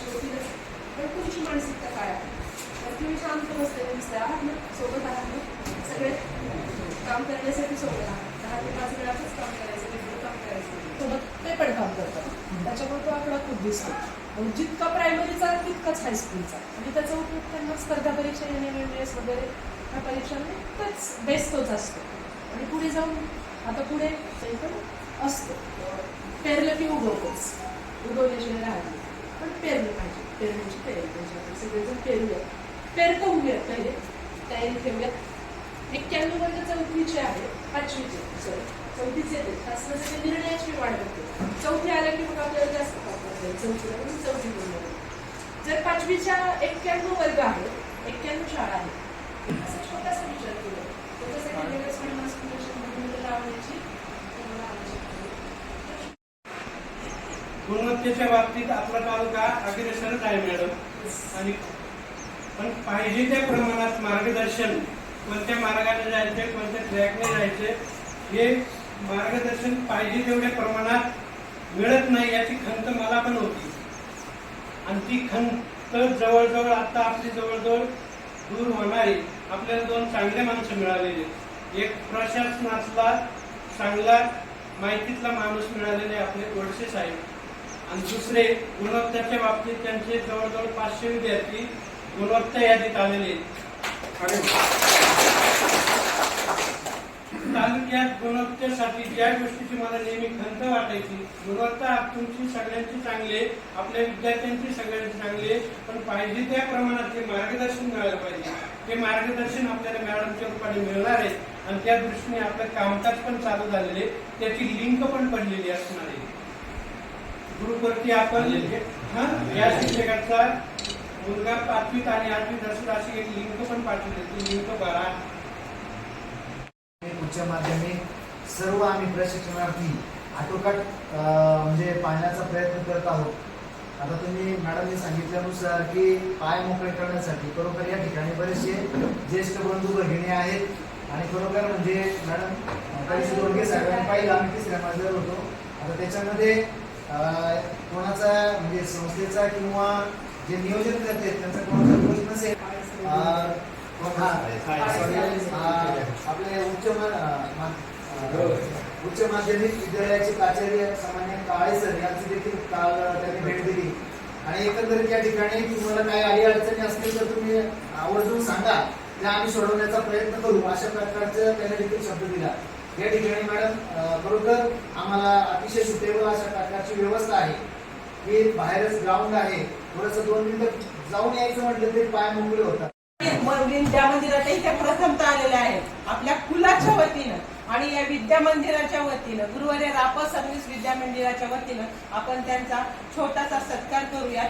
अशी होती पण तुमची मानसिकता काय आहे? तर तुम्ही शांत बसलेले दिसते आहात ना सोबत आहात ना? सगळे? काम करण्यासाठी सोबत आहात. दहा ते पाच वेळातच काम करायचं वेगळं काम करायचं. सोबत ते पण काम करतात. त्याच्यामुळे तो आकडा खूप दिसतो. जितका प्रायमरीचा तितकाच हायस्कूलचा आणि म्हणजे त्याचा उपयोग त्यांना स्पर्धा परीक्षा एन एम एस वगैरे ह्या परीक्षांना तोच बेस्ट तोच असतो. आणि पुढे जाऊन आता पुढे ते पण असतो. पेरलं की उगवतोच. उगवल्याशिवाय राहतो पण पेरलं पाहिजे. पेरण्याची तयारी पाहिजे. आपण सगळेजण पेरूया. पेरतो होऊयात पहिले. तयारी ठेवूयात. एक्क्याण्णव वर्ग चौथीचे आहे. पाचवीचे सॉरी चौथीचे येते शासनाचे निर्णयाची वाढ होते. चौथी आल्या की मग आपल्याला जास्त पाठवत जाईल चौथीला म्हणून चौथी बोलणार जर पाचवीच्या एक्क्याण्णव वर्ग आहे एक्क्याण्णव शाळा आहे असा छोटासा विचार केला. गुणवत्तेच्या बाबतीत आपला तालुका अग्रेसरच आहे मॅडम. आणि पण पाहिजे त्या प्रमाणात मार्गदर्शन कोणत्या मार्गाने जायचे कोणत्या ट्रॅकने जायचे हे मार्गदर्शन पाहिजे तेवढ्या प्रमाणात मिळत नाही याची खंत मला पण होती. आणि ती खंत जवळजवळ आता आपली जवळजवळ दूर होणारी आपल्याला दोन चांगले माणसं मिळालेले एक प्रशासनातला चांगला माहितीतला माणूस मिळालेले आपले गोडसे साहेब. आणि दुसरे गुणवत्तेच्या बाबतीत त्यांचे जवळजवळ पाचशे विद्यार्थी गुणवत्ता यादीत आलेले तालुक्यात गुणवत्तेसाठी ज्या गोष्टीची मला नेहमी खंत वाटायची गुणवत्ता तुमची सगळ्यांची चांगली आपल्या विद्यार्थ्यांची सगळ्यांची चांगली पण पाहिजे त्या प्रमाणात ते मार्गदर्शन मिळालं पाहिजे. ते मार्गदर्शन आपल्याला मॅडमच्या रूपाने मिळणार आहे आणि त्या दृष्टीने आपलं कामकाज पण चालू झालेले त्याची लिंक पण पडलेली असणार आहे. ग्रुपवरती आपण हा, या शिक्षकाचा मुलगा पाचवीत आणि आठवीत असेल अशी एक लिंक पण पाठवली. ती लिंक भरा उच्च माध्यमिक सर्व आम्ही प्रशिक्षणार्थी आटोकाट म्हणजे पाहण्याचा प्रयत्न करत आहोत. आता तुम्ही मॅडमने सांगितल्यानुसार की पाय मोकळे करण्यासाठी बरोबर या ठिकाणी बरेचसे ज्येष्ठ बंधू भगिनी आहेत. आणि बरोबर म्हणजे मॅडम काही दोघे साहेबांनी पाहिलं. आम्ही तिसऱ्या मजल्यावर होतो. आता त्याच्यामध्ये कोणाचा म्हणजे संस्थेचा किंवा जे नियोजन करते त्यांचा कोणाचा दोष नसेल आपले उच्च उच्च माध्यमिक विद्यालयाचे प्राचार्य सामान्य काळे सर यांची देखील काल त्यांनी भेट दिली. आणि एकंदरीत या ठिकाणी तुम्हाला काही आडी अडचणी असतील तर तुम्ही आवर्जून सांगा. त्या आम्ही सोडवण्याचा प्रयत्न करू. अशा प्रकारचं त्याने देखील शब्द दिला. या ठिकाणी मॅडम बरोबर आम्हाला अतिशय सुटेबल अशा प्रकारची व्यवस्था आहे. की बाहेरच ग्राउंड आहे. थोडस दोन मिनिटं जाऊन यायचं म्हटलं तरी पाय मोकळे होतात. विद्या मंदिराच्या इथे प्रथमतः आलेल्या आहेत. आपल्या कुलाच्या वतीनं आणि या विद्या मंदिराच्या वतीनं गुरुवारी राप सर्व्हिस विद्या मंदिराच्या वतीनं आपण त्यांचा छोटासा सत्कार करूया